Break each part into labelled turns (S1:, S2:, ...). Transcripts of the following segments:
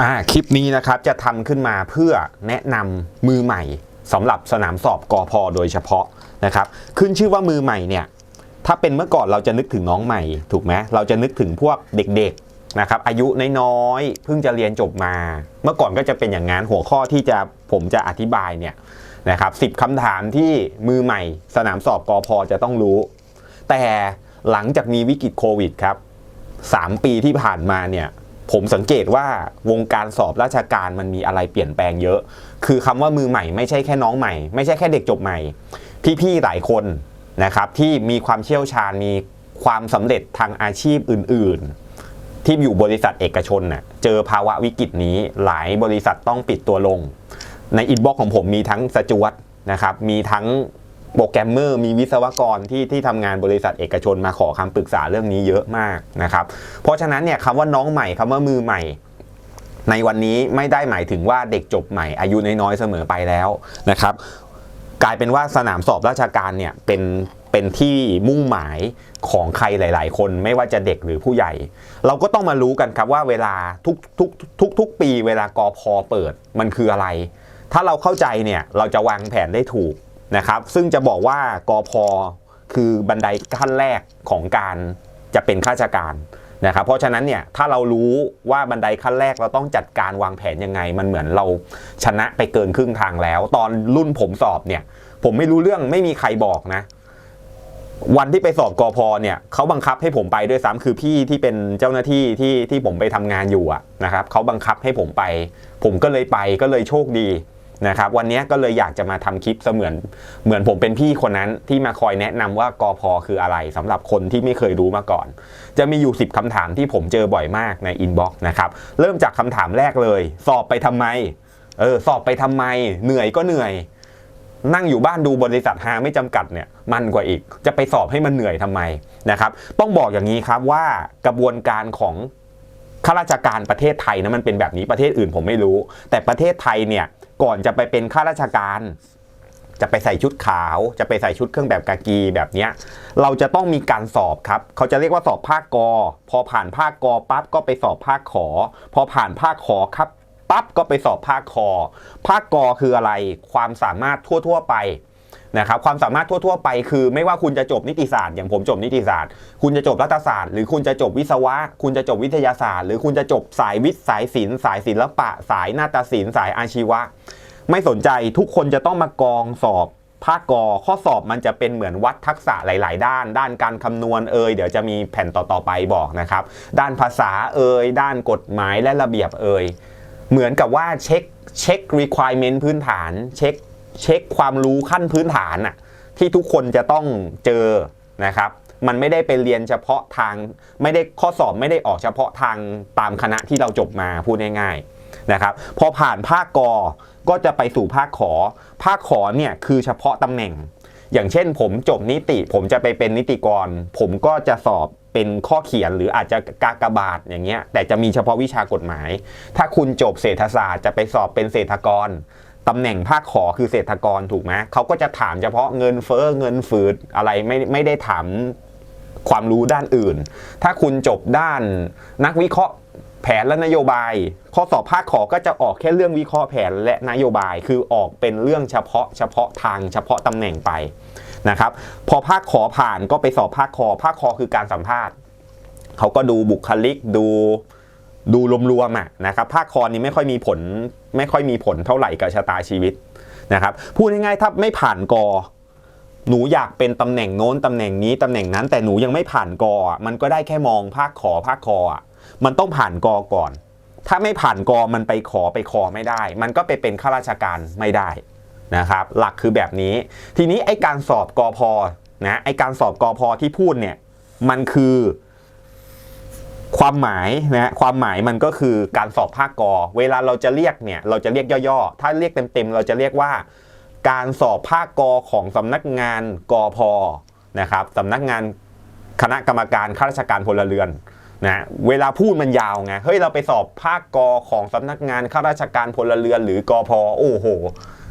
S1: อ่าคลิปนี้นะครับจะทำขึ้นมาเพื่อแนะนำมือใหม่สำหรับสนามสอบกอพอโดยเฉพาะนะครับ ขึ้นชื่อว่ามือใหม่เนี่ยถ้าเป็นเมื่อก่อนเราจะนึกถึงน้องใหม่ ถูกไหมเราจะนึกถึงพวกเด็กๆนะครับอายุน้อยๆเพิ่งจะเรียนจบมา เมื่อก่อนก็จะเป็นอย่างนั้นหัวข้อที่จะผมจะอธิบายเนี่ยนะครับสิบคำถามที่มือใหม่สนามสอบกอพอจะต้องรู้ แต่หลังจากมีวิกฤตโควิดครับ 3 ปีที่ผ่านมาเนี่ย ผมสังเกตว่าวงการสอบราชการมันมีอะไรเปลี่ยนแปลงเยอะ คือคำว่ามือใหม่ไม่ใช่แค่น้องใหม่ ไม่ใช่แค่เด็กจบใหม่ พี่ๆหลายคนนะครับที่มีความเชี่ยวชาญมีความสำเร็จทางอาชีพอื่น ๆ ที่อยู่บริษัทเอกชนน่ะเจอภาวะวิกฤตนี้หลายบริษัทต้องปิดตัวลง ในอินบ็อกของผมมีทั้งสจวตนะครับมีทั้ง โปรแกรมเมอร์มีวิศวกรที่ที่ทำงานบริษัทเอกชนมาขอคำปรึกษาเรื่องนี้เยอะมากนะครับ เพราะฉะนั้นเนี่ยคำว่าน้องใหม่คำว่ามือใหม่ ในวันนี้ไม่ได้หมายถึงว่าเด็กจบใหม่อายุน้อยๆเสมอไปแล้วนะครับ กลายเป็นว่าสนามสอบราชการเนี่ยเป็นเป็นที่มุ่งหมายของใครหลาย ๆ คนไม่ว่าจะเด็กหรือผู้ใหญ่ เราก็ต้องมารู้กันครับว่าเวลาทุกทุกทุกทุกปีเวลากอพอเปิดมันคืออะไร ถ้าเราเข้าใจเนี่ยเราจะวางแผนได้ถูก นะครับซึ่งจะบอกว่ากอพอคือบันไดขั้นแรกของการจะเป็นข้าราชการนะครับเพราะฉะนั้นเนี่ยถ้าเรารู้ว่าบันไดขั้นแรกเราต้องจัดการวางแผนยังไง มันเหมือนเราชนะไปเกินครึ่งทางแล้ว ตอนรุ่นผมสอบเนี่ย ผมไม่รู้เรื่องไม่มีใครบอกนะ วันที่ไปสอบกอพอเนี่ยเขาบังคับให้ผมไปด้วยซ้ำคือพี่ที่เป็นเจ้าหน้าที่ที่ที่ผมไปทำงานอยู่อะนะครับเขาบังคับให้ผมไป ผมก็เลยไปก็เลยโชคดี นะครับวันนี้ก็เลยอยากจะมาทำคลิปเสมือนเหมือนผมเป็นพี่คนนั้นที่มาคอยแนะนำว่ากอพอคืออะไรสำหรับคนที่ไม่เคยรู้มาก่อน จะมีอยู่ 10คำถามที่ผมเจอบ่อยมากในอินบ็อกซ์นะครับเริ่มจากคำถามแรกเลย สอบไปทำไมเออสอบไปทำไม เหนื่อยก็เหนื่อย นั่งอยู่บ้านดูบริษัทหาไม่จำกัดเนี่ยมันกว่าอีก จะไปสอบให้มันเหนื่อยทำไมนะครับ ต้องบอกอย่างนี้ครับว่ากระบวนการของข้าราชการประเทศไทยนะมันเป็นแบบนี้ประเทศอื่นผมไม่รู้ แต่ประเทศไทยเนี่ย ก่อนจะไปเป็นข้าราชการ จะไปใส่ชุดขาว จะไปใส่ชุดเครื่องแบบกากีแบบเนี้ยเราจะต้องมีการสอบครับ เขาจะเรียกว่าสอบภาคกอ พอผ่านภาคกอปั๊บก็ไปสอบภาคขอ พอผ่านภาคขอครับปั๊บก็ไปสอบภาคคอ ภาคกอคืออะไร ความสามารถทั่ว ๆ ไป นะครับความสามารถทั่ว ๆ ไปคือ ไม่ว่าคุณจะจบนิติศาสตร์อย่างผมจบนิติศาสตร์ คุณจะจบรัฐศาสตร์ หรือคุณจะจบวิศวะ คุณจะจบวิทยาศาสตร์ หรือคุณจะจบสายวิทย์สายศิลป์สายศิลปะ สายนาฏศิลป์สายอาชีวะ ไม่สนใจทุกคนจะต้องมากองสอบภาคกอข้อสอบมันจะเป็นเหมือนวัดทักษะหลาย ๆ ด้าน ด้านการคำนวณเอยเดี๋ยวจะมีแผ่นต่อ ๆ ไปบอกนะครับ ด้านภาษาเอยด้านกฎหมายและระเบียบเอยเหมือนกับว่าเช็คเช็ค requirement พื้นฐาน เช็ค เช็คความรู้ขั้นพื้นฐานอะที่ทุกคนจะต้องเจอนะครับมันไม่ได้ไปเรียนเฉพาะทาง ไม่ได้ข้อสอบไม่ได้ออกเฉพาะทางตามคณะที่เราจบมาพูดง่ายๆนะครับพอผ่านภาคกอก็จะไปสู่ภาคขอ ภาคขอเนี่ยคือเฉพาะตำแหน่ง อย่างเช่นผมจบนิติ ผมจะไปเป็นนิติกร ผมก็จะสอบเป็นข้อเขียนหรืออาจจะกากบาทอย่างเงี้ยแต่จะมีเฉพาะวิชากฎหมาย ถ้าคุณจบเศรษฐศาสตร์จะไปสอบเป็นเศรษฐกร ตำแหน่งภาคขอคือเศรษฐกรถูกไหมเขาก็จะถามเฉพาะเงินเฟ้อเงินฝืดอะไรไม่ไม่ได้ถามความรู้ด้านอื่น ถ้าคุณจบด้านนักวิเคราะห์แผนและนโยบาย ข้อสอบภาคขอก็จะออกแค่เรื่องวิเคราะห์แผนและนโยบาย คือออกเป็นเรื่องเฉพาะเฉพาะทางเฉพาะตำแหน่งไปนะครับ พอภาคขอผ่านก็ไปสอบภาคคอภาคคอคือการสัมภาษณ์เขาก็ดูบุคลิกดูดูรวมๆอะนะครับ ภาคคอนี้ไม่ค่อยมีผล ไม่ค่อยมีผลเท่าไหร่กับชะตาชีวิตนะครับพูดง่ายๆถ้าไม่ผ่านกอ หนูอยากเป็นตำแหน่งโน้นตำแหน่งนี้ตำแหน่งนั้น แต่หนูยังไม่ผ่านกอมันก็ได้แค่มองภาคขอภาคคออะมันต้องผ่านกอก่อน ถ้าไม่ผ่านกอมันไปขอไปคอไม่ได้ มันก็ไปเป็นข้าราชการไม่ได้นะครับ หลักคือแบบนี้ ทีนี้ไอ้การสอบกอพอนะไอ้การสอบกอพอที่พูดเนี่ยมันคือ ความหมายนะความหมายมันก็คือการสอบภาคกอ เวลาเราจะเรียกเนี่ยเราจะเรียกย่อๆ ถ้าเรียกเต็มๆ เราจะเรียกว่า การสอบภาคกอของสำนักงานกอพอนะครับสำนักงานคณะกรรมการข้าราชการพลเรือนนะเวลาพูดมันยาวไงเฮ้ยเราไปสอบภาคกอของสำนักงานข้าราชการพลเรือน หรือกอพอโอ้โห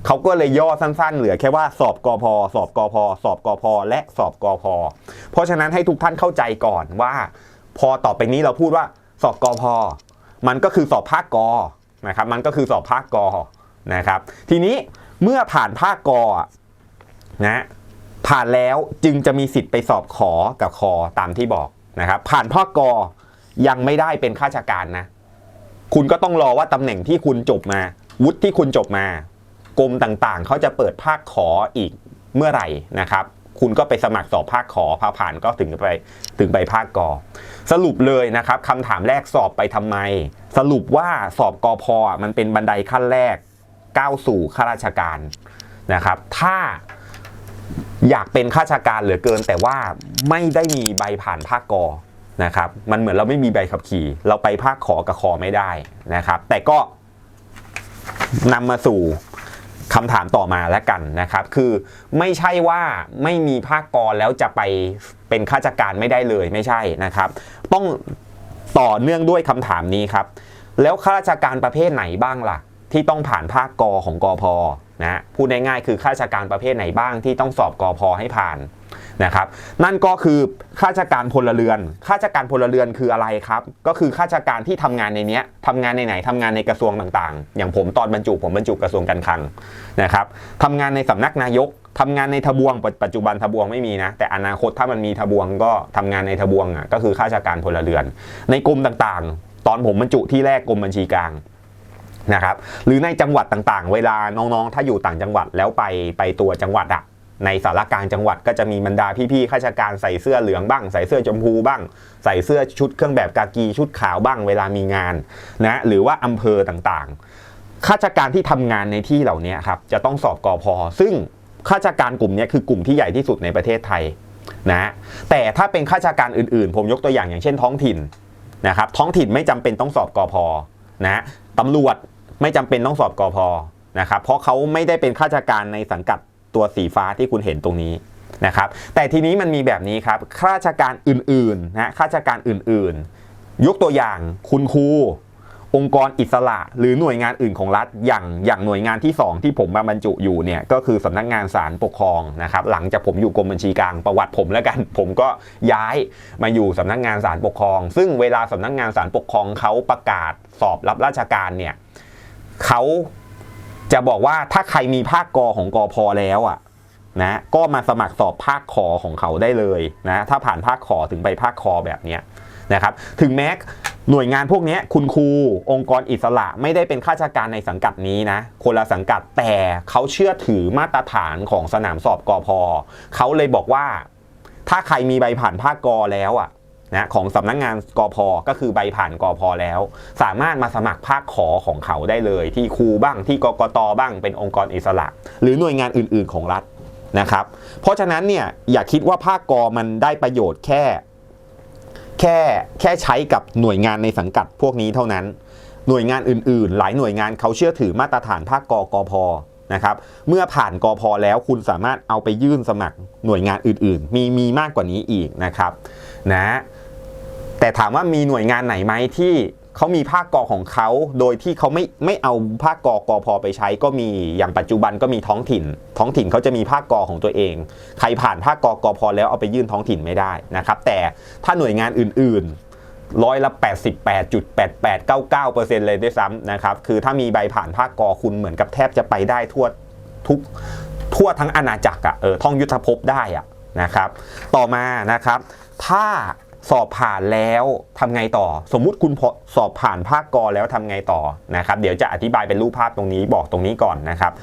S1: เขาก็เลยย่อสั้นๆ เหลือแค่ว่าสอบกอพอสอบกอพอสอบกอพอและสอบกอพอเพราะฉะนั้นให้ทุกท่านเข้าใจก่อนว่า พอต่อไปนี้เราพูดว่าสอบกอพอมันก็คือสอบภาคกอนะครับ มันก็คือสอบภาคกอนะครับ ทีนี้เมื่อผ่านภาคกอนะผ่านแล้วจึงจะมีสิทธิ์ไปสอบขอกับคอตามที่บอกนะครับ ผ่านภาคกอยังไม่ได้เป็นข้าราชการนะ คุณก็ต้องรอว่าตำแหน่งที่คุณจบมา วุฒิที่คุณจบมากรมต่างๆ เขาจะเปิดภาคขออีกเมื่อไหร่นะครับ คุณก็ไปสมัครสอบภาคขอพอผ่านก็ถึงไปถึงไปภาคกอ สรุปเลยนะครับคำถามแรกสอบไปทำไม สรุปว่าสอบกอพอมันเป็นบันไดขั้นแรกก้าวสู่ข้าราชการนะครับ ถ้าอยากเป็นข้าราชการเหลือเกิน แต่ว่าไม่ได้มีใบผ่านภาคกอนะครับมันเหมือนเราไม่มีใบขับขี่ เราไปภาคขอกับคอไม่ได้นะครับ แต่ก็นำมาสู่คำถามต่อมาแล้วกันนะครับ คือไม่ใช่ว่าไม่มีภาคกรแล้วจะไปเป็นข้าราชการไม่ได้เลยไม่ใช่นะครับ ต้องต่อเนื่องด้วยคำถามนี้ครับ แล้วข้าราชการประเภทไหนบ้างล่ะ ที่ต้องผ่านภาคกอของกอพอนะพูดง่ายๆคือข้าราชการประเภทไหนบ้างที่ต้องสอบกอพอให้ผ่านนะครับนั่นก็คือข้าราชการพลเรือนข้าราชการพลเรือนคืออะไรครับ ก็คือข้าราชการที่ทำงานในเนี้ยทำงานในไหนทำงานในกระทรวงต่างๆ อย่างผมตอนบรรจุผมบรรจุกระทรวงการคลังนะครับทำงานในสำนักนายก ทำงานในทบวงปัจจุบันทบวงไม่มีนะ แต่อนาคตถ้ามันมีทบวงก็ทำงานในทบวงอะก็คือข้าราชการพลเรือน ในกรมต่างๆ ตอนผมบรรจุที่แรกกรมบัญชีกลางนะครับหรือในจังหวัดต่างๆ เวลาน้องๆ ถ้าอยู่ต่างจังหวัดแล้วไปไปตัวจังหวัดอะในสารกลางจังหวัดก็จะมีบรรดาพี่ๆข้าราชการใส่เสื้อเหลืองบ้าง ใส่เสื้อชมพูบ้าง ใส่เสื้อชุดเครื่องแบบกากีชุดขาวบ้าง เวลามีงานนะหรือว่าอำเภอต่างๆข้าราชการที่ทำงานในที่เหล่านี้ครับจะต้องสอบกอพอซึ่ง ข้าราชการกลุ่มนี้คือกลุ่มที่ใหญ่ที่สุดในประเทศไทยนะแต่ถ้าเป็นข้าราชการอื่นๆ ผมยกตัวอย่างอย่างเช่นท้องถิ่นนะครับท้องถิ่นไม่จำเป็นต้องสอบกอพอนะตำรวจไม่จำเป็นต้องสอบกอพอนะครับเพราะเขาไม่ได้เป็นข้าราชการในสังกัดตัวสีฟ้าที่คุณเห็นตรงนี้นะครับแต่ทีนี้มันมีแบบนี้ครับข้าราชการอื่นๆนะข้าราชการอื่นๆ ยกตัวอย่างคุณครู องค์กรอิสระหรือหน่วยงานอื่นของรัฐอย่างอย่างหน่วยงานที่ 2 ที่ผมมาบรรจุอยู่เนี่ยก็คือสำนักงานศาลปกครองนะครับหลังจากผมอยู่กรมบัญชีกลางประวัติผมแล้วกัน ผมก็ย้ายมาอยู่สำนักงานศาลปกครอง ซึ่งเวลาสำนักงานศาลปกครองเขาประกาศสอบรับราชการเนี่ยเขาจะบอกว่าถ้าใครมีภาคกอของกอพอแล้วอะนะก็มาสมัครสอบภาคขอของเขาได้เลยนะถ้าผ่านภาคขอถึงไปภาคคอแบบเนี้ย นะครับถึงแม้หน่วยงานพวกนี้คุณครูองค์กรอิสระไม่ได้เป็นข้าราชการในสังกัดนี้นะคนละสังกัดแต่เขาเชื่อถือมาตรฐานของสนามสอบกอพอเขาเลยบอกว่า ถ้าใครมีใบผ่านภาคกอแล้วอะนะของสำนักงงานกอพอก็คือใบผ่านกอพอแล้ว สามารถมาสมัครภาคขอของเขาได้เลย ที่ครูบ้างที่กกตบ้างเป็นองค์กรอิสระ หรือหน่วยงานอื่น ๆของรัฐนะครับ เพราะฉะนั้นเนี่ยอย่าคิดว่าภาคกอมันได้ประโยชน์แค่ แค่แค่ใช้กับหน่วยงานในสังกัดพวกนี้เท่านั้น หน่วยงานอื่นๆ หลายหน่วยงานเขาเชื่อถือมาตรฐานภาคกกพนะครับเมื่อผ่านกพแล้วคุณสามารถเอาไปยื่นสมัครหน่วยงานอื่นๆ มีมีมากกว่านี้อีกนะครับนะแต่ถามว่ามีหน่วยงานไหนไหมที่ เขามีภาคกอของเขาโดยที่เขาไม่ไม่เอาภาคกอกอพอไปใช้ก็มีอย่างปัจจุบันก็มีท้องถิ่น ท้องถิ่นเขาจะมีภาคกอของตัวเอง ใครผ่านภาคกอกอพอแล้วเอาไปยื่นท้องถิ่นไม่ได้นะครับแต่ถ้าหน่วยงานอื่นๆร้อยละ 88.8899%เลยด้วยซ้ำนะครับ คือถ้ามีใบผ่านภาคกอคุณเหมือนกับแทบจะไปได้ทั่วทุกทั่วทั้งอาณาจักรอะเออท่องยุทธภพได้อะนะครับ ต่อมานะครับ ถ้า สอบผ่านแล้วทำไงต่อ สมมุติคุณพอสอบผ่านภาคกอแล้วทำไงต่อนะครับเดี๋ยวจะอธิบายเป็นรูปภาพตรงนี้บอกตรงนี้ก่อนนะครับ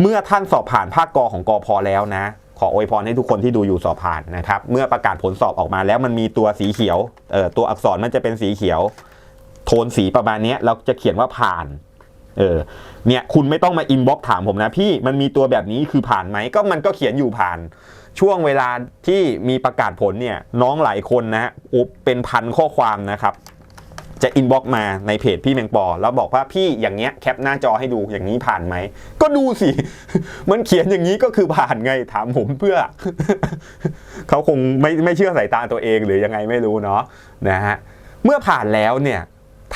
S1: เมื่อท่านสอบผ่านภาคกอของกอพอแล้วนะ ขออวยพรให้ทุกคนที่ดูอยู่สอบผ่านนะครับ เมื่อประกาศผลสอบออกมาแล้วมันมีตัวสีเขียวเอ่อตัวอักษรมันจะเป็นสีเขียว โทนสีประมาณนี้เราจะเขียนว่าผ่านเออเนี่ยคุณไม่ต้องมาอินบ็อกถามผมนะพี่มันมีตัวแบบนี้คือผ่านไหมก็มันก็เขียนอยู่ผ่าน ช่วงเวลาที่มีประกาศผลเนี่ยน้องหลายคนนะโอ้เป็นพันข้อความนะครับจะอินบ็อกมาในเพจพี่แมงปอ แล้วบอกว่าพี่อย่างเงี้ยแคปหน้าจอให้ดูอย่างนี้ผ่านไหม ก็ดูสิ มันเขียนอย่างนี้ก็คือผ่านไงถามผมเพื่อ เขาคงไม่ไม่เชื่อสายตาตัวเองหรือยังไงไม่รู้เนาะนะฮะเมื่อผ่านแล้วเนี่ย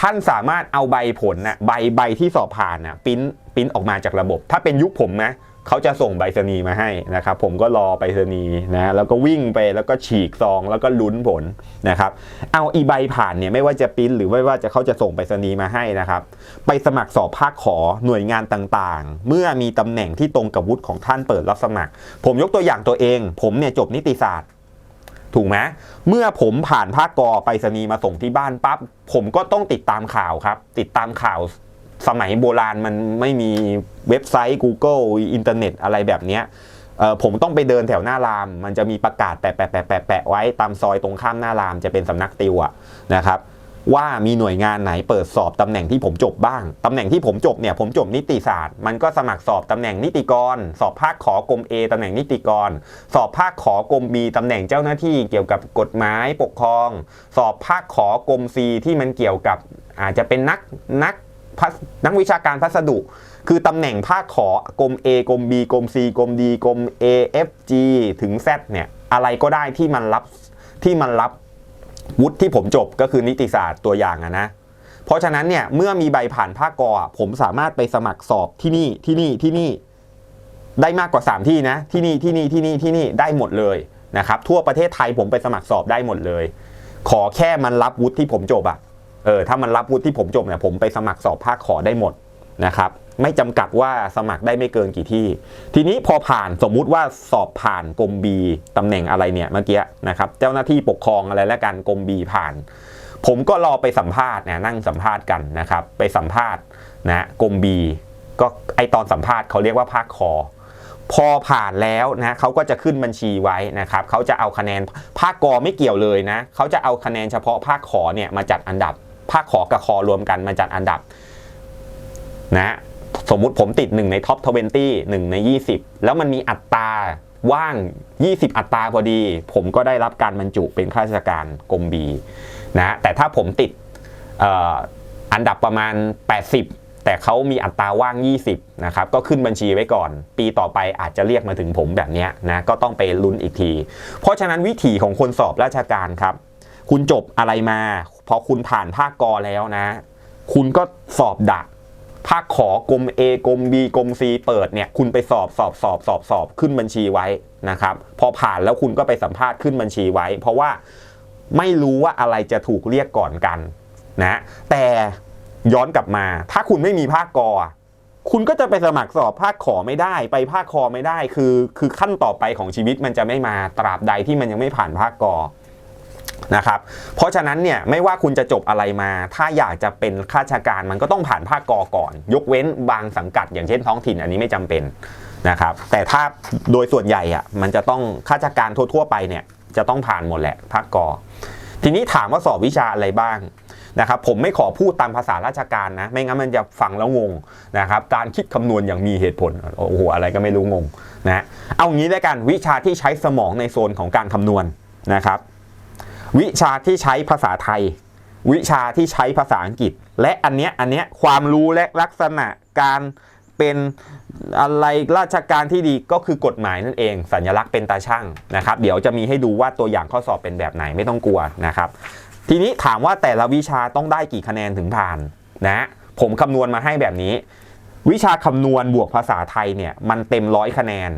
S1: ท่านสามารถเอาใบผลนะใบใบที่สอบผ่านนะปริ้นปิ้นออกมาจากระบบ ถ้าเป็นยุคผมนะ เขาจะส่งใบสนีมาให้นะครับผมก็รอไปรษณีนะแล้วก็วิ่งไปแล้วก็ฉีกซองแล้วก็ลุ้นผลนะครับเอาอีใบผ่านเนี่ยไม่ว่าจะปริ้นหรือไม่ว่าจะเขาจะส่งไปรษณีมาให้นะครับไปสมัครสอบภาคขอหน่วยงานต่างๆ เมื่อมีตำแหน่งที่ตรงกับวุฒิของท่านเปิดรับสมัคร ผมยกตัวอย่างตัวเอง ผมเนี่ยจบนิติศาสตร์ถูกไหมเมื่อผมผ่านภาคกอไปรษณีย์มาส่งที่บ้านปั๊บผมก็ต้องติดตามข่าวครับ ติดตามข่าว สมัยโบราณมันไม่มีเว็บไซต์ Google อินเทอร์เน็ตอะไรแบบนี้ผมต้องไปเดินแถวหน้าราม มันจะมีประกาศแปะแปะแปะแปะแปะไว้ตามซอยตรงข้ามหน้ารามจะเป็นสำนักติวอะนะครับว่ามีหน่วยงานไหนเปิดสอบตำแหน่งที่ผมจบบ้าง ตำแหน่งที่ผมจบเนี่ยผมจบนิติศาสตร์ มันก็สมัครสอบตำแหน่งนิติกร สอบภาคขอกรม A ตำแหน่งนิติกร สอบภาคขอกรม B ตำแหน่งเจ้าหน้าที่เกี่ยวกับกฎหมายปกครอง สอบภาคขอกรม C ที่มันเกี่ยวกับอาจจะเป็นนักนัก นักวิชาการพัสดุ คือตำแหน่งภาคขอกรม A กรม B กรม C กรม D กรม A F G ถึง Z เนี่ยอะไรก็ได้ที่มันรับที่มันรับวุฒิที่ผมจบก็คือนิติศาสตร์ตัวอย่างอะนะเพราะฉะนั้นเนี่ยเมื่อมีใบผ่านภาคกอผมสามารถไปสมัครสอบที่นี่ที่นี่ที่นี่ได้มากกว่า 3 ที่นะที่นี่ที่นี่ที่นี่ที่นี่ได้หมดเลยนะครับทั่วประเทศไทยผมไปสมัครสอบได้หมดเลย ขอแค่มันรับวุฒิที่ผมจบอะ เออถ้ามันรับวุฒิที่ผมจบเนี่ยผมไปสมัครสอบภาคขอได้หมดนะครับไม่จำกัดว่าสมัครได้ไม่เกินกี่ที่ ทีนี้พอผ่านสมมุติว่าสอบผ่านกรมบีตำแหน่งอะไรเนี่ยเมื่อกี้นะครับเจ้าหน้าที่ปกครองอะไรแล้วกันกรมบีผ่าน ผมก็รอไปสัมภาษณ์นะนั่งสัมภาษณ์กันนะครับไปสัมภาษณ์นะกรมบีก็ไอตอนสัมภาษณ์เขาเรียกว่าภาคคอพอผ่านแล้วนะเขาก็จะขึ้นบัญชีไว้นะครับเขาจะเอาคะแนนภาคกอไม่เกี่ยวเลยนะเขาจะเอาคะแนนเฉพาะภาคขอเนี่ยมาจัดอันดับ ภาคขอกับคอรวมกันมาจัดอันดับนะสมมุติผมติด 1 ในท็อป 20 1 ใน 20 แล้วมันมีอัตราว่าง 20 อัตราพอดี ผมก็ได้รับการบรรจุเป็นข้าราชการกรมบีนะแต่ถ้าผมติดออันดับประมาณ 80 แต่เขามีอัตราว่าง 20 นะครับ ก็ขึ้นบัญชีไว้ก่อน ปีต่อไปอาจจะเรียกมาถึงผมแบบนี้นะ ก็ต้องไปลุ้นอีกที เพราะฉะนั้นวิถีของคนสอบราชการครับ คุณจบอะไรมาพอคุณผ่านภาคกอแล้วนะ คุณก็สอบดักภาคขอกรม A กรม B กรม C เปิดเนี่ยคุณไปสอบสอบสอบสอบสอบขึ้นบัญชีไว้นะครับ พอผ่านแล้วคุณก็ไปสัมภาษณ์ขึ้นบัญชีไว้ เพราะว่าไม่รู้ว่าอะไรจะถูกเรียกก่อนกันนะแต่ย้อนกลับมา ถ้าคุณไม่มีภาคกอคุณก็จะไปสมัครสอบภาคขอไม่ได้ ไปภาคคอไม่ได้คือ คือขั้นต่อไปของชีวิตมันจะไม่มาตราบใดที่มันยังไม่ผ่านภาคกอ นะครับ เพราะฉะนั้นเนี่ยไม่ว่าคุณจะจบอะไรมา ถ้าอยากจะเป็นข้าราชการมันก็ต้องผ่านภาคกอก่อน ยกเว้นบางสังกัด อย่างเช่นท้องถิ่นอันนี้ไม่จำเป็นนะครับ แต่ถ้าโดยส่วนใหญ่อะมันจะต้องข้าราชการทั่วๆไปเนี่ยจะต้องผ่านหมดแหละภาคกอ ทีนี้ถามว่าสอบวิชาอะไรบ้างนะครับผมไม่ขอพูดตามภาษาราชการนะ ไม่งั้นมันจะฟังแล้วงงนะครับการคิดคำนวณอย่างมีเหตุผลโอ้โหอะไรก็ไม่รู้งงนะเอางี้แล้วกันวิชาที่ใช้สมองในโซนของการคำนวณนะครับ วิชาที่ใช้ภาษาไทย วิชาที่ใช้ภาษาอังกฤษ และอันเนี้ยอันเนี้ยความรู้และลักษณะการเป็นอะไรราชการที่ดีก็คือกฎหมายนั่นเอง สัญลักษณ์เป็นตาช่างนะครับ เดี๋ยวจะมีให้ดูว่าตัวอย่างข้อสอบเป็นแบบไหนไม่ต้องกลัวนะครับ ทีนี้ถามว่าแต่ละวิชาต้องได้กี่คะแนนถึงผ่านนะผมคำนวณมาให้แบบนี้ วิชาคำนวณบวกภาษาไทยเนี่ยมันเต็มร้อยคะแนน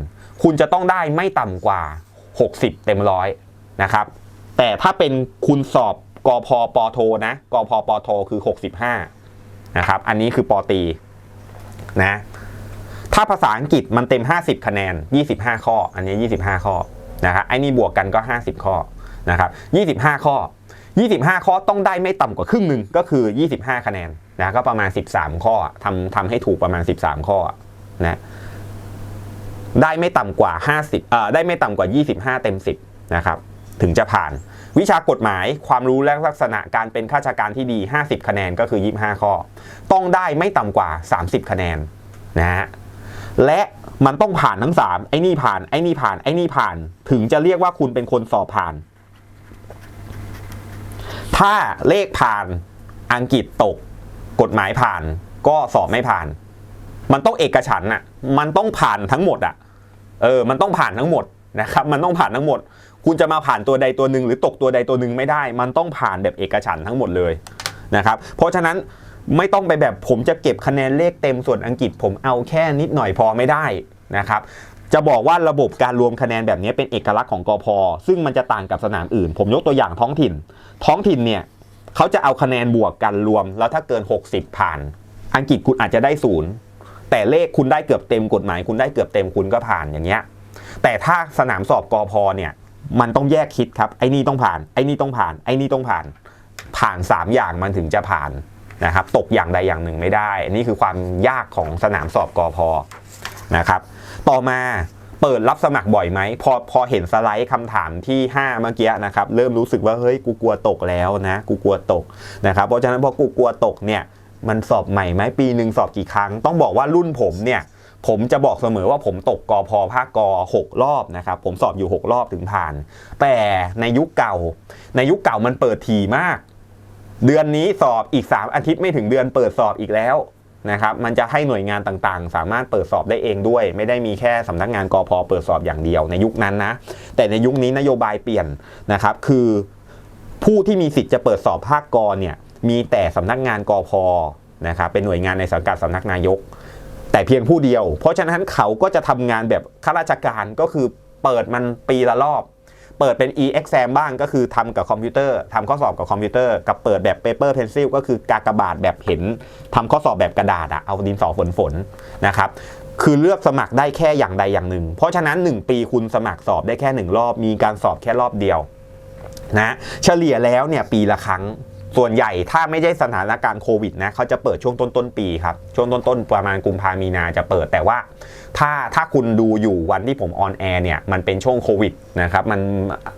S1: คุณจะต้องได้ไม่ต่ำกว่า 60 เต็มร้อยนะครับ แต่ถ้าเป็นคุณสอบกพปโทนะกพปโทคือ 65 นะครับ อันนี้คือปอตีนะ ถ้าภาษาอังกฤษมันเต็ม 50 คะแนน 25 ข้อ อันนี้ 25 ข้อนะครับไอ้นี่บวกกันก็ 50 ข้อนะครับ25 ข้อ 25 ข้อต้องได้ไม่ต่ำกว่าครึ่งหนึ่งก็คือ 25 คะแนนนะก็ประมาณ 13 ข้อทำทำให้ถูกประมาณ 13 ข้อนะได้ไม่ต่ำกว่า 50เอ่อได้ไม่ต่ำกว่า 25 เต็ม 10 นะครับ ถึงจะผ่าน วิชากฎหมายความรู้และลักษณะการเป็นข้าราชการที่ดี 50 คะแนนก็คือ 25 ข้อ ต้องได้ไม่ต่ำกว่า 30 คะแนนนะฮะและมันต้องผ่านทั้ง 3 ไอ้นี่ผ่านไอ้นี่ผ่านไอ้นี่ผ่าน ถึงจะเรียกว่าคุณเป็นคนสอบผ่าน ถ้าเลขผ่านอังกฤษตก กฎหมายผ่าน ก็สอบไม่ผ่าน มันต้องเอกฉันท์อะ มันต้องผ่านทั้งหมดอะ เออ มันต้องผ่านทั้งหมดนะครับ มันต้องผ่านทั้งหมด คุณจะมาผ่านตัวใดตัวหนึ่งหรือตกตัวใดตัวหนึ่งไม่ได้ มันต้องผ่านแบบเอกฉันท์ทั้งหมดเลยนะครับเพราะฉะนั้นไม่ต้องไปแบบผมจะเก็บคะแนนเลขเต็มส่วนอังกฤษ ผมเอาแค่นิดหน่อยพอไม่ได้นะครับจะบอกว่าระบบการรวมคะแนนแบบนี้เป็นเอกลักษณ์ของกอพอซึ่งมันจะต่างกับสนามอื่น ผมยกตัวอย่างท้องถิ่น ท้องถิ่นเนี่ยเขาจะเอาคะแนนบวกกันรวม แล้วถ้าเกิน 60 ผ่าน อังกฤษคุณอาจจะได้ศูนย์แต่เลขคุณได้เกือบเต็มกฎหมาย คุณได้เกือบเต็มคุณก็ผ่านอย่างเงี้ยแต่ถ้าสนามสอบกอพอเนี่ย มันต้องแยกคิดครับ ไอ้นี่ต้องผ่าน ไอ้นี่ต้องผ่าน ไอ้นี่ต้องผ่าน ผ่าน 3 อย่างมันถึงจะผ่านนะครับ ตกอย่างใดอย่างหนึ่งไม่ได้ อันนี้คือความยากของสนามสอบกอพอนะครับ ต่อมาเปิดรับสมัครบ่อยไหม พอพอเห็นสไลด์คำถามที่ 5 เมื่อกี้นะครับ เริ่มรู้สึกว่า เฮ้ย กูกลัวตกแล้วนะ กูกลัวตกนะครับ เพราะฉะนั้นพอกูกลัวตกเนี่ย มันสอบใหม่ไหมปีหนึ่งสอบกี่ครั้ง ต้องบอกว่ารุ่นผมเนี่ย ผมจะบอกเสมอว่าผมตกกอพอภาคกอ6รอบนะครับ ผมสอบอยู่ 6 รอบถึงผ่าน แต่ในยุคเก่า ในยุคเก่ามันเปิดทีมาก เดือนนี้สอบอีก 3 อาทิตย์ไม่ถึงเดือนเปิดสอบอีกแล้วนะครับ มันจะให้หน่วยงานต่างๆ สามารถเปิดสอบได้เองด้วย ไม่ได้มีแค่สำนักงานกอพอเปิดสอบอย่างเดียวในยุคนั้นนะ แต่ในยุคนี้นโยบายเปลี่ยนนะครับ คือ ผู้ที่มีสิทธิ์จะเปิดสอบภาคกอเนี่ยมีแต่สำนักงานกอพอนะครับเป็นหน่วยงานในสังกัดสำนักนายก แต่เพียงผู้เดียว เพราะฉะนั้นเขาก็จะทำงานแบบข้าราชการก็คือเปิดมันปีละรอบ เปิดเป็น e-exam บ้างก็คือทำกับคอมพิวเตอร์ทำข้อสอบกับคอมพิวเตอร์ กับเปิดแบบ paper pencil ก็คือกากบาทแบบเห็นทำข้อสอบแบบกระดาษอะเอาดินสอฝนฝนๆนะครับคือเลือกสมัครได้แค่อย่างใดอย่างหนึ่ง เพราะฉะนั้น 1 ปีคุณสมัครสอบได้แค่ 1 รอบ มีการสอบแค่รอบเดียวนะ เฉลี่ยแล้วเนี่ยปีละครั้ง ส่วนใหญ่ถ้าไม่ใช่สถานการณ์โควิดนะเขาจะเปิดช่วงต้นต้นๆปีครับ ช่วงต้นต้นๆประมาณกุมภามีนาจะเปิดแต่ว่า ถ้าถ้าคุณดูอยู่วันที่ผมออนแอร์เนี่ยมันเป็นช่วงโควิดนะครับมัน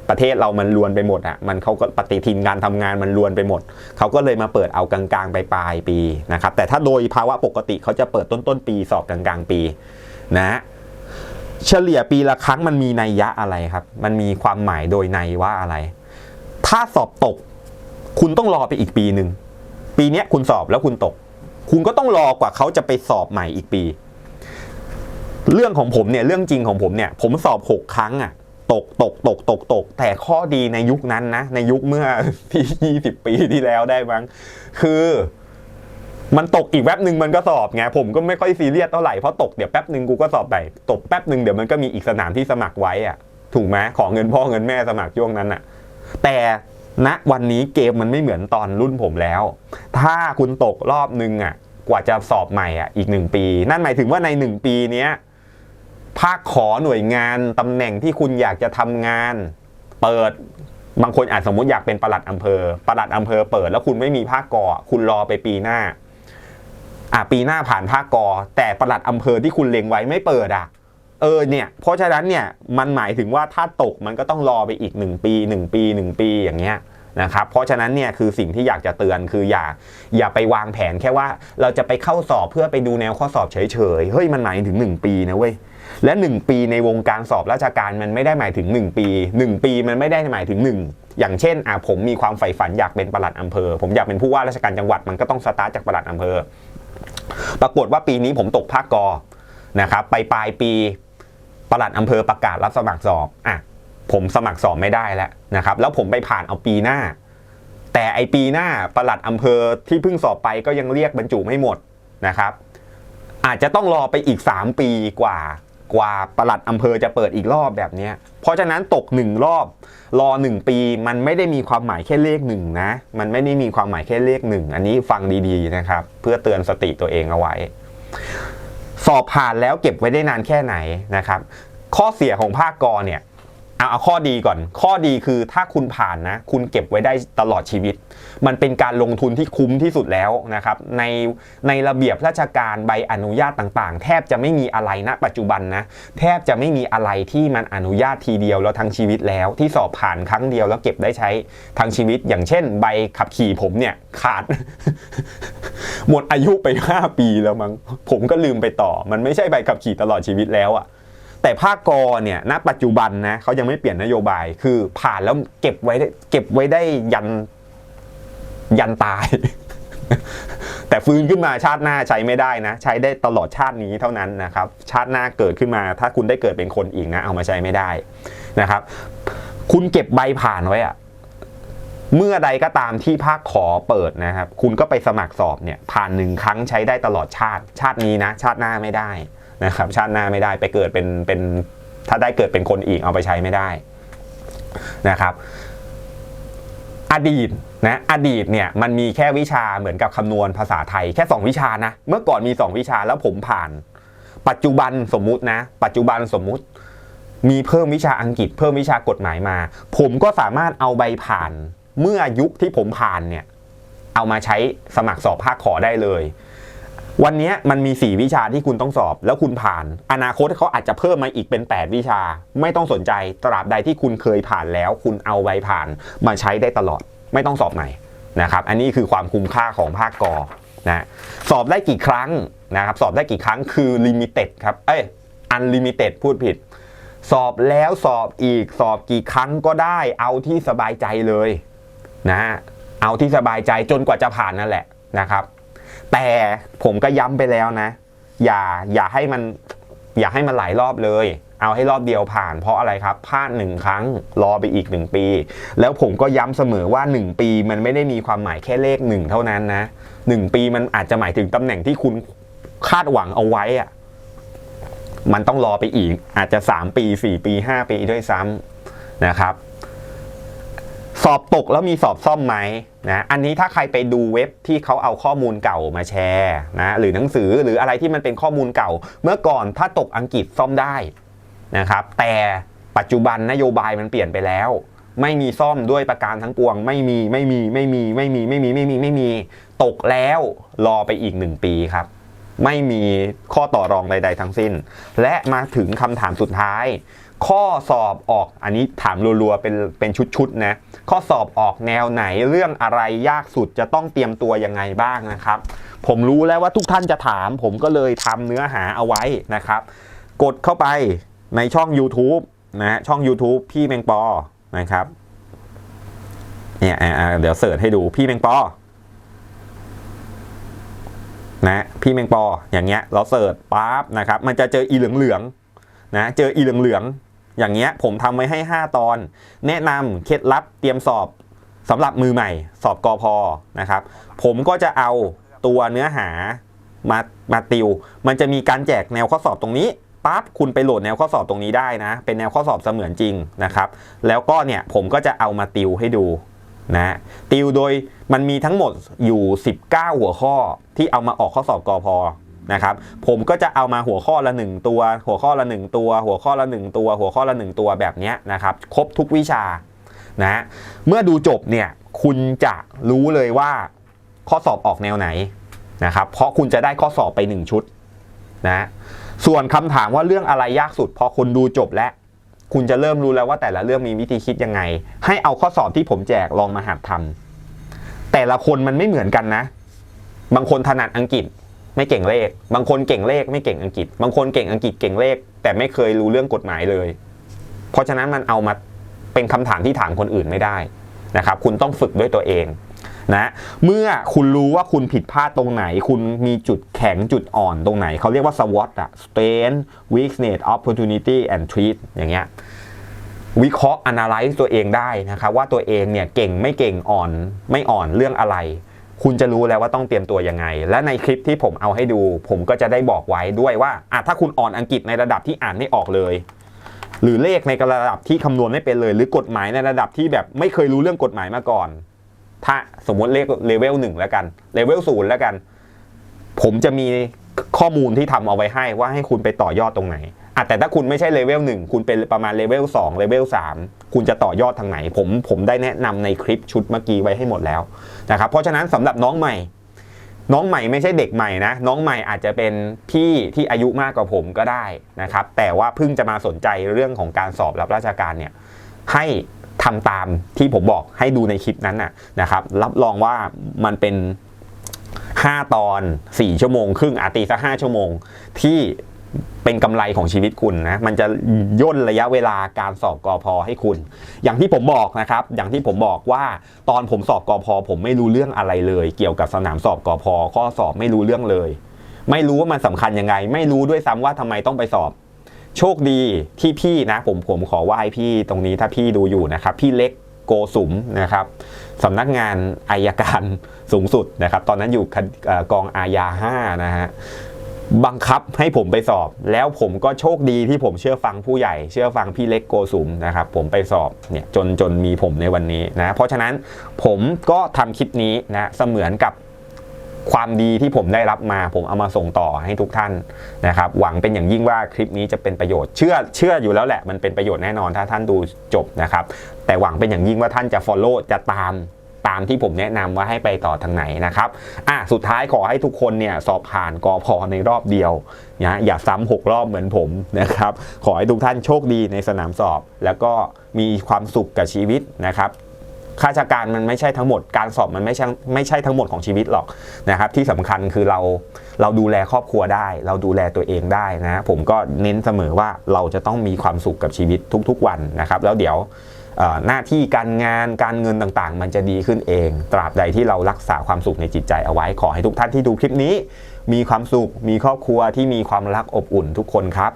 S1: ประเทศเรามันรวนไปหมดอะมันเขาก็ปฏิทินการทำงานมันรวนไปหมด เขาก็เลยมาเปิดเอากลางๆไปปลายปีนะครับแต่ถ้าโดยภาวะปกติเขาจะเปิดต้นต้นๆปีสอบกลางๆ ปีนะเฉลี่ยปีละครั้งมันมีนัยยะอะไรครับ มันมีความหมายโดยในว่าอะไร ถ้าสอบตก คุณต้องรอไปอีกปีหนึ่ง ปีนี้คุณสอบแล้วคุณตก คุณก็ต้องรอกว่าเขาจะไปสอบใหม่อีกปี เรื่องของผมเนี่ยเรื่องจริงของผมเนี่ย ผมสอบ6ครั้งอะตกตกตกตกตก แต่ข้อดีในยุคนั้นนะ ในยุคเมื่อที่20ปีที่แล้วได้มั้งคือมันตกอีกแป๊บหนึ่งมันก็สอบไงผมก็ไม่ค่อยซีเรียสเท่าไหร่เพราะตกเดี๋ยวแป๊บหนึ่งกูก็สอบไปตกแป๊บหนึ่งเดี๋ยวมันก็มีอีกสนามที่สมัครไว้อะถูกไหมขอเงินพ่อเงินแม่สมัครช่วงนั้นอะแต่ ณวันนี้เกมมันไม่เหมือนตอนรุ่นผมแล้ว ถ้าคุณตกรอบนึงอะ กว่าจะสอบใหม่อะอีกหนึ่งปี นั่นหมายถึงว่าในหนึ่งปีเนี้ยภาคขอหน่วยงานตำแหน่งที่คุณอยากจะทำงาน เปิดบางคนอาจสมมติอยากเป็นประหลัดอำเภอประหลัดอำเภอเปิด แล้วคุณไม่มีภาคกอคุณรอไปปีหน้าอะปีหน้าผ่านภาคกอ แต่ประหลัดอำเภอที่คุณเล็งไว้ไม่เปิดอะเออเนี่ยเพราะฉะนั้นเนี่ยมันหมายถึงว่าถ้าตกมันก็ต้องรอไปอีกหนึ่งปีหนึ่งปีหนึ่งปีอย่างเงี้ย นะครับเพราะฉะนั้นเนี่ยคือสิ่งที่อยากจะเตือนคืออย่าอย่าไปวางแผนแค่ว่าเราจะไปเข้าสอบเพื่อไปดูแนวข้อสอบเฉยๆเฮ้ยมันหมายถึง 1 ปีนะเว้ยและ 1 ปีในวงการสอบราชการมันไม่ได้หมายถึง 1 ปี 1 ปีมันไม่ได้หมายถึง 1 อย่างเช่นอะผมมีความใฝ่ฝันอยากเป็นประหลัดอำเภอ ผมอยากเป็นผู้ว่าราชการจังหวัดมันก็ต้องสตาร์ทจากประหลัดอำเภอ ปรากฏว่าปีนี้ผมตกภาคกอนะครับไปปลายปีประหลัดอำเภอประกาศรับสมัครสอบอะ ผมสมัครสอบไม่ได้แล้วนะครับ แล้วผมไปผ่านเอาปีหน้า แต่ไอปีหน้าประหลัดอำเภอที่เพิ่งสอบไปก็ยังเรียกบรรจุไม่หมดนะครับ อาจจะต้องรอไปอีก 3 ปีกว่ากว่าประหลัดอำเภอจะเปิดอีกรอบแบบนี้ เพราะฉะนั้นตกหนึ่งรอบ รอ1ปีมันไม่ได้มีความหมายแค่เลขหนึ่งนะ มันไม่ได้มีความหมายแค่เลขหนึ่งอันนี้ฟังดีๆนะครับ เพื่อเตือนสติตัวเองเอาไว้ สอบผ่านแล้วเก็บไว้ได้นานแค่ไหนนะครับ ข้อเสียของภาคกอเนี่ย เอาเอาข้อดีก่อน ข้อดีคือถ้าคุณผ่านนะ คุณเก็บไว้ได้ตลอดชีวิต มันเป็นการลงทุนที่คุ้มที่สุดแล้วนะครับ ในในระเบียบราชการใบอนุญาตต่างๆ แทบจะไม่มีอะไรณปัจจุบันนะ แทบจะไม่มีอะไรที่มันอนุญาตทีเดียวแล้วทั้งชีวิตแล้ว ที่สอบผ่านครั้งเดียวแล้วเก็บได้ใช้ทั้งชีวิต อย่างเช่น ใบขับขี่ผมเนี่ยขาด หมดอายุไป 5 ปีแล้วมั้งผมก็ลืมไปต่อ มันไม่ใช่ใบขับขี่ตลอดชีวิตแล้วอะ แต่ภาคกอเนี่ยณปัจจุบันนะเขายังไม่เปลี่ยนนโยบายคือผ่านแล้วเก็บไว้เก็บไว้ได้ยันยันตาย แต่ฟื้นขึ้นมาชาติหน้าใช้ไม่ได้นะ ใช้ได้ตลอดชาตินี้เท่านั้นนะครับ ชาติหน้าเกิดขึ้นมา ถ้าคุณได้เกิดเป็นคนอีกนะ เอามาใช้ไม่ได้นะครับ คุณเก็บใบผ่านไว้อะเมื่อใดก็ตามที่ภาคขอเปิดนะครับ คุณก็ไปสมัครสอบเนี่ยผ่านหนึ่งครั้งใช้ได้ตลอดชาติ ชาตินี้นะ ชาติหน้าไม่ได้ นะครับชาติหน้าไม่ได้ไปเกิดเป็นเป็นถ้าได้เกิดเป็นคนอีกเอาไปใช้ไม่ได้นะครับอดีตนะอดีตเนี่ยมันมีแค่วิชาเหมือนกับคำนวณภาษาไทยแค่ 2 วิชานะ เมื่อก่อนมี 2 วิชาแล้วผมผ่าน ปัจจุบันสมมุตินะ ปัจจุบันสมมุติ มีเพิ่มวิชาอังกฤษ เพิ่มวิชากฎหมายมา ผมก็สามารถเอาใบผ่าน เมื่อยุคที่ผมผ่านเนี่ยเอามาใช้สมัครสอบภาคขอได้เลย วันนี้มันมี 4 วิชาที่คุณต้องสอบ แล้วคุณผ่าน อนาคตเขาอาจจะเพิ่มมาอีกเป็น 8 วิชา ไม่ต้องสนใจตราบใดที่คุณเคยผ่านแล้ว คุณเอาใบผ่านมาใช้ได้ตลอด ไม่ต้องสอบใหม่นะครับ อันนี้คือความคุ้มค่าของภาคกอนะสอบได้กี่ครั้งนะครับ สอบได้กี่ครั้งคือ limited ครับ เอ้ย unlimited พูดผิด สอบแล้วสอบอีกสอบกี่ครั้งก็ได้ เอาที่สบายใจเลยนะเอาที่สบายใจจนกว่าจะผ่านนั่นแหละนะครับ แต่ผมก็ย้ำไปแล้วนะ อย่าอย่าให้มัน อย่าให้มันหลายรอบเลย เอาให้รอบเดียวผ่านเพราะอะไรครับพลาดหนึ่งครั้งรอไปอีกหนึ่งปี แล้วผมก็ย้ำเสมอว่า1ปีมันไม่ได้มีความหมายแค่เลขหนึ่งเท่านั้นนะหนึ่งปีมันอาจจะหมายถึงตำแหน่งที่คุณคาดหวังเอาไว้อะมันต้องรอไปอีกอาจจะ 3 ปี 4 ปี 5 ปีด้วยซ้ำนะครับ สอบตกแล้วมีสอบซ่อมไหมนะอันนี้ถ้าใครไปดูเว็บที่เขาเอาข้อมูลเก่ามาแชร์นะหรือหนังสือหรืออะไรที่มันเป็นข้อมูลเก่า เมื่อก่อนถ้าตกอังกฤษซ่อมได้นะครับ แต่ปัจจุบันนโยบายมันเปลี่ยนไปแล้ว ไม่มีซ่อมด้วยประการทั้งปวง ไม่มีไม่มีไม่มีไม่มีไม่มีไม่มีไม่มีตกแล้วรอไปอีกหนึ่งปีครับ ไม่มีข้อต่อรองใด ๆ ทั้งสิ้น และมาถึงคำถามสุดท้าย ข้อสอบออกอันนี้ถามรัวๆเป็นเป็นชุดๆนะข้อสอบออกแนวไหนเรื่องอะไรยากสุดจะต้องเตรียมตัวยังไงบ้างนะครับ ผมรู้แล้วว่าทุกท่านจะถาม ผมก็เลยทำเนื้อหาเอาไว้นะครับ กดเข้าไปในช่อง YouTube นะฮะช่อง YouTube พี่แมงปอนะครับเนี่ยเดี๋ยวเสิร์ชให้ดูพี่แมงปอนะพี่แมงปออย่างเงี้ยเราเสิร์ชปั๊บนะครับ มันจะเจออีเหลืองๆนะเจออีเหลืองๆ อย่างเงี้ยผมทำไว้ให้ 5 ตอน แนะนำเคล็ดลับเตรียมสอบสำหรับมือใหม่ สอบกอพอนะครับ ผมก็จะเอาตัวเนื้อหามามาติว มันจะมีการแจกแนวข้อสอบตรงนี้ปั๊บคุณไปโหลดแนวข้อสอบตรงนี้ได้นะ เป็นแนวข้อสอบเสมือนจริงนะครับ แล้วก็เนี่ยผมก็จะเอามาติวให้ดูนะติวโดยมันมีทั้งหมดอยู่ 19 หัวข้อที่เอามาออกข้อสอบกอพอ นะครับผมก็จะเอามาหัวข้อละ 1 ตัว หัวข้อละ 1 ตัว หัวข้อละ 1 ตัว หัวข้อละ 1 ตัวแบบนี้นะครับครบทุกวิชานะเมื่อดูจบเนี่ยคุณจะรู้เลยว่าข้อสอบออกแนวไหนนะครับเพราะคุณจะได้ข้อสอบไป 1 ชุดนะส่วนคำถามว่าเรื่องอะไรยากสุด พอคุณดูจบแล้วคุณจะเริ่มรู้แล้วว่าแต่ละเรื่องมีวิธีคิดยังไง ให้เอาข้อสอบที่ผมแจกลองมาหัดทำแต่ละคนมันไม่เหมือนกันนะ บางคนถนัดอังกฤษ ไม่เก่งเลข บางคนเก่งเลขไม่เก่งอังกฤษ บางคนเก่งอังกฤษเก่งเลข แต่ไม่เคยรู้เรื่องกฎหมายเลย เพราะฉะนั้นมันเอามาเป็นคำถามที่ถามคนอื่นไม่ได้นะครับ คุณต้องฝึกด้วยตัวเองนะเมื่อคุณรู้ว่าคุณผิดพลาดตรงไหน คุณมีจุดแข็งจุดอ่อนตรงไหน เขาเรียกว่า SWOT อะ strength weakness opportunity and treat อย่างเงี้ยวิเคราะห์ analyze ตัวเองได้นะครับว่าตัวเองเนี่ยเก่งไม่เก่งอ่อนไม่อ่อนเรื่องอะไร คุณจะรู้แล้วว่าต้องเตรียมตัวยังไง และในคลิปที่ผมเอาให้ดู ผมก็จะได้บอกไว้ด้วยว่าอะถ้าคุณอ่อนอังกฤษในระดับที่อ่านไม่ออกเลย หรือเลขในระดับที่คำนวณไม่เป็นเลย หรือกฎหมายในระดับที่แบบไม่เคยรู้เรื่องกฎหมายมาก่อน ถ้าสมมติเลขเลเวลหนึ่งแล้วกันเลเวลศูนย์แล้วกัน ผมจะมีข้อมูลที่ทำเอาไว้ให้ว่าให้คุณไปต่อยอดตรงไหนอะแต่ถ้าคุณไม่ใช่เลเวลหนึ่งคุณเป็นประมาณเลเวลสองเลเวลสามคุณจะต่อยอดทางไหน ผมผมได้แนะนำในคลิปชุดเมื่อกี้ไว้ให้หมดแล้ว นะครับเพราะฉะนั้นสำหรับน้องใหม่ น้องใหม่ไม่ใช่เด็กใหม่นะ น้องใหม่อาจจะเป็นพี่ที่อายุมากกว่าผมก็ได้นะครับ แต่ว่าเพิ่งจะมาสนใจเรื่องของการสอบรับราชการเนี่ยให้ทำตามที่ผมบอกให้ดูในคลิปนั้นน่ะนะครับรับรองว่ามันเป็น 5 ตอน 4 ชั่วโมง ครึ่งอาตีสัก5ชั่วโมงที่ เป็นกำไรของชีวิตคุณนะ มันจะย่นระยะเวลาการสอบกอพอให้คุณ อย่างที่ผมบอกนะครับ อย่างที่ผมบอกว่าตอนผมสอบกอพอผมไม่รู้เรื่องอะไรเลย เกี่ยวกับสนามสอบกอพอข้อสอบไม่รู้เรื่องเลย ไม่รู้ว่ามันสำคัญยังไง ไม่รู้ด้วยซ้ำว่าทำไมต้องไปสอบ โชคดีที่พี่นะ ผมผมขอไหว้พี่ตรงนี้ถ้าพี่ดูอยู่นะครับ พี่เล็กโกสุมนะครับสำนักงานอายการสูงสุดนะครับ ตอนนั้นอยู่กองอาญา5นะฮะ บังคับให้ผมไปสอบ แล้วผมก็โชคดีที่ผมเชื่อฟังผู้ใหญ่ เชื่อฟังพี่เล็กโกสุมนะครับผมไปสอบเนี่ยจนจนมีผมในวันนี้นะเพราะฉะนั้นผมก็ทำคลิปนี้นะเสมือนกับความดีที่ผมได้รับมาผมเอามาส่งต่อให้ทุกท่านนะครับ หวังเป็นอย่างยิ่งว่าคลิปนี้จะเป็นประโยชน์เชื่อเชื่ออยู่แล้วแหละมันเป็นประโยชน์แน่นอนถ้าท่านดูจบนะครับ แต่หวังเป็นอย่างยิ่งว่าท่านจะ follow จะตาม ตามที่ผมแนะนำว่าให้ไปต่อทางไหนนะครับอะสุดท้ายขอให้ทุกคนเนี่ยสอบผ่านกอพอในรอบเดียวนะอย่าซ้ำหกรอบเหมือนผมนะครับขอให้ทุกท่านโชคดีในสนามสอบ แล้วก็มีความสุขกับชีวิตนะครับข้าราชการมันไม่ใช่ทั้งหมดการสอบมันไม่ใช่ไม่ใช่ทั้งหมดของชีวิตหรอกนะครับ ที่สำคัญคือเราเราดูแลครอบครัวได้ เราดูแลตัวเองได้นะ ผมก็เน้นเสมอว่าเราจะต้องมีความสุขกับชีวิตทุก ๆ วันนะครับ แล้วเดี๋ยว หน้าที่การงานการเงินต่างๆ มันจะดีขึ้นเอง ตราบใดที่เรารักษาความสุขในจิตใจเอาไว้ขอให้ทุกท่านที่ดูคลิปนี้ มีความสุขมีครอบครัวที่มีความรักอบอุ่นทุกคนครับ